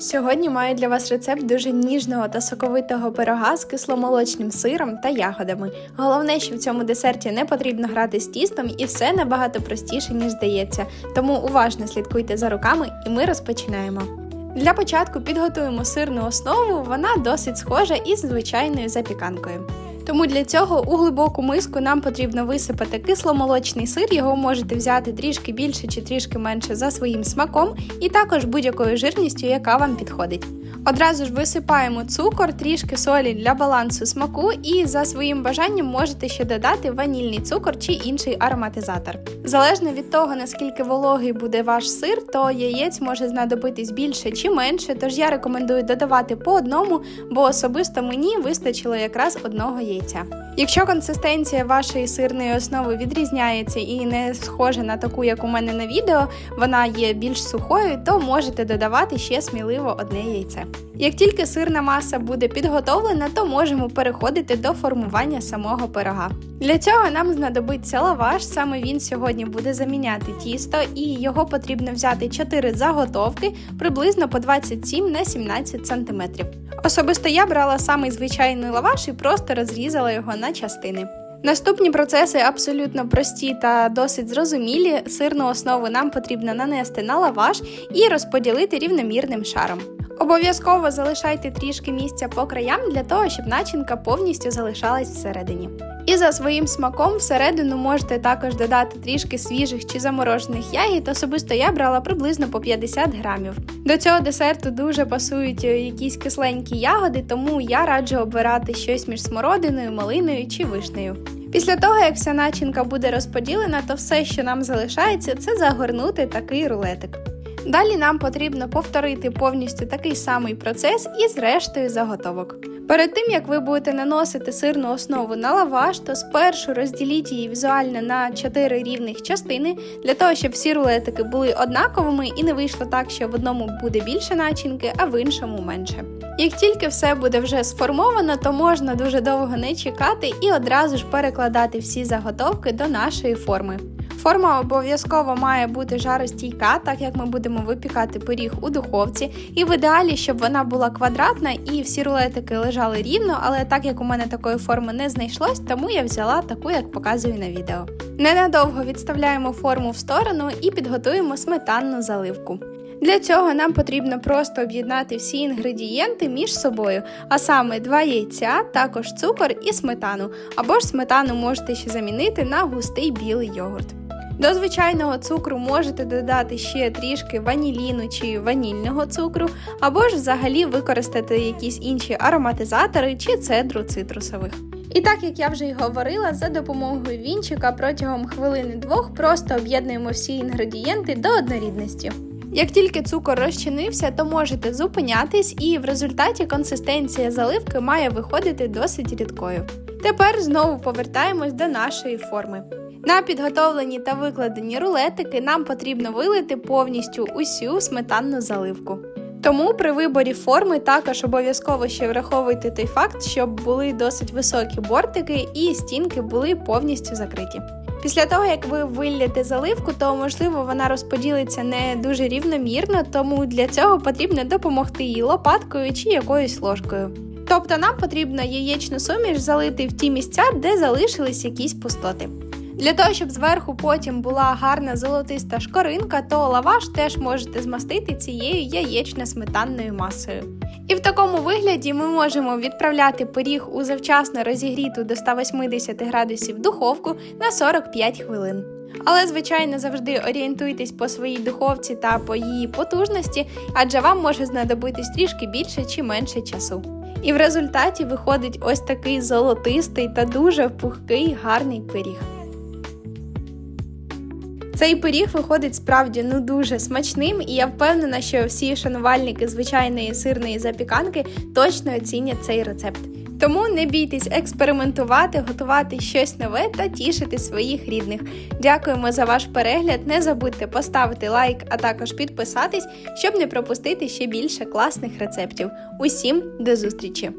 Сьогодні маю для вас рецепт дуже ніжного та соковитого пирога з кисломолочним сиром та ягодами. Головне, що в цьому десерті не потрібно грати з тістом і все набагато простіше, ніж здається. Тому уважно слідкуйте за руками і ми розпочинаємо. Для початку підготуємо сирну основу, вона досить схожа із звичайною запіканкою. Тому для цього у глибоку миску нам потрібно висипати кисломолочний сир, його можете взяти трішки більше чи трішки менше за своїм смаком, і також будь-якою жирністю, яка вам підходить. Одразу ж висипаємо цукор, трішки солі для балансу смаку, і за своїм бажанням можете ще додати ванільний цукор чи інший ароматизатор. Залежно від того, наскільки вологий буде ваш сир, то яєць може знадобитись більше чи менше, тож я рекомендую додавати по одному, бо особисто мені вистачило якраз одного яйця. Якщо консистенція вашої сирної основи відрізняється і не схожа на таку, як у мене на відео, вона є більш сухою, то можете додавати ще сміливо одне яйце. Як тільки сирна маса буде підготовлена, то можемо переходити до формування самого пирога. Для цього нам знадобиться лаваш, саме він сьогодні буде заміняти тісто, і його потрібно взяти 4 заготовки приблизно по 27 на 17 см. Особисто я брала самий звичайний лаваш і просто розрізала його на частини. Наступні процеси абсолютно прості та досить зрозумілі. Сирну основу нам потрібно нанести на лаваш і розподілити рівномірним шаром. Обов'язково залишайте трішки місця по краям для того, щоб начинка повністю залишалась всередині. І за своїм смаком всередину можете також додати трішки свіжих чи заморожених ягід. Особисто я брала приблизно по 50 грамів. До цього десерту дуже пасують якісь кисленькі ягоди, тому я раджу обирати щось між смородиною, малиною чи вишнею. Після того, як вся начинка буде розподілена, то все, що нам залишається, це загорнути такий рулетик. Далі нам потрібно повторити повністю такий самий процес із рештою заготовок. Перед тим як ви будете наносити сирну основу на лаваш, то спершу розділіть її візуально на 4 рівних частини, для того, щоб всі рулетики були однаковими і не вийшло так, що в одному буде більше начинки, а в іншому менше. Як тільки все буде вже сформовано, то можна дуже довго не чекати і одразу ж перекладати всі заготовки до нашої форми. Форма обов'язково має бути жаростійка, так як ми будемо випікати пиріг у духовці, і в ідеалі, щоб вона була квадратна і всі рулетики лежали рівно, але так як у мене такої форми не знайшлось, тому я взяла таку, як показую на відео. Ненадовго відставляємо форму в сторону і підготуємо сметанну заливку. Для цього нам потрібно просто об'єднати всі інгредієнти між собою, а саме два яйця, також цукор і сметану, або ж сметану можете ще замінити на густий білий йогурт. До звичайного цукру можете додати ще трішки ваніліну чи ванільного цукру, або ж взагалі використати якісь інші ароматизатори чи цедру цитрусових. І так як я вже й говорила, за допомогою вінчика протягом хвилини-двох просто об'єднуємо всі інгредієнти до однорідності. Як тільки цукор розчинився, то можете зупинятись, і в результаті консистенція заливки має виходити досить рідкою. Тепер знову повертаємось до нашої форми. На підготовлені та викладені рулетики нам потрібно вилити повністю усю сметанну заливку. Тому при виборі форми також обов'язково ще враховуйте той факт, щоб були досить високі бортики і стінки були повністю закриті. Після того, як ви вилляте заливку, то можливо вона розподілиться не дуже рівномірно, тому для цього потрібно допомогти їй лопаткою чи якоюсь ложкою. Тобто нам потрібно яєчну суміш залити в ті місця, де залишились якісь пустоти. Для того, щоб зверху потім була гарна золотиста шкоринка, то лаваш теж можете змастити цією яєчно-сметанною масою. І в такому вигляді ми можемо відправляти пиріг у завчасно розігріту до 180 градусів духовку на 45 хвилин. Але, звичайно, завжди орієнтуйтесь по своїй духовці та по її потужності, адже вам може знадобитись трішки більше чи менше часу. І в результаті виходить ось такий золотистий та дуже пухкий гарний пиріг. Цей пиріг виходить справді ну дуже смачним, і я впевнена, що всі шанувальники звичайної сирної запіканки точно оцінять цей рецепт. Тому не бійтесь експериментувати, готувати щось нове та тішити своїх рідних. Дякуємо за ваш перегляд. Не забудьте поставити лайк, а також підписатись, щоб не пропустити ще більше класних рецептів. Усім до зустрічі!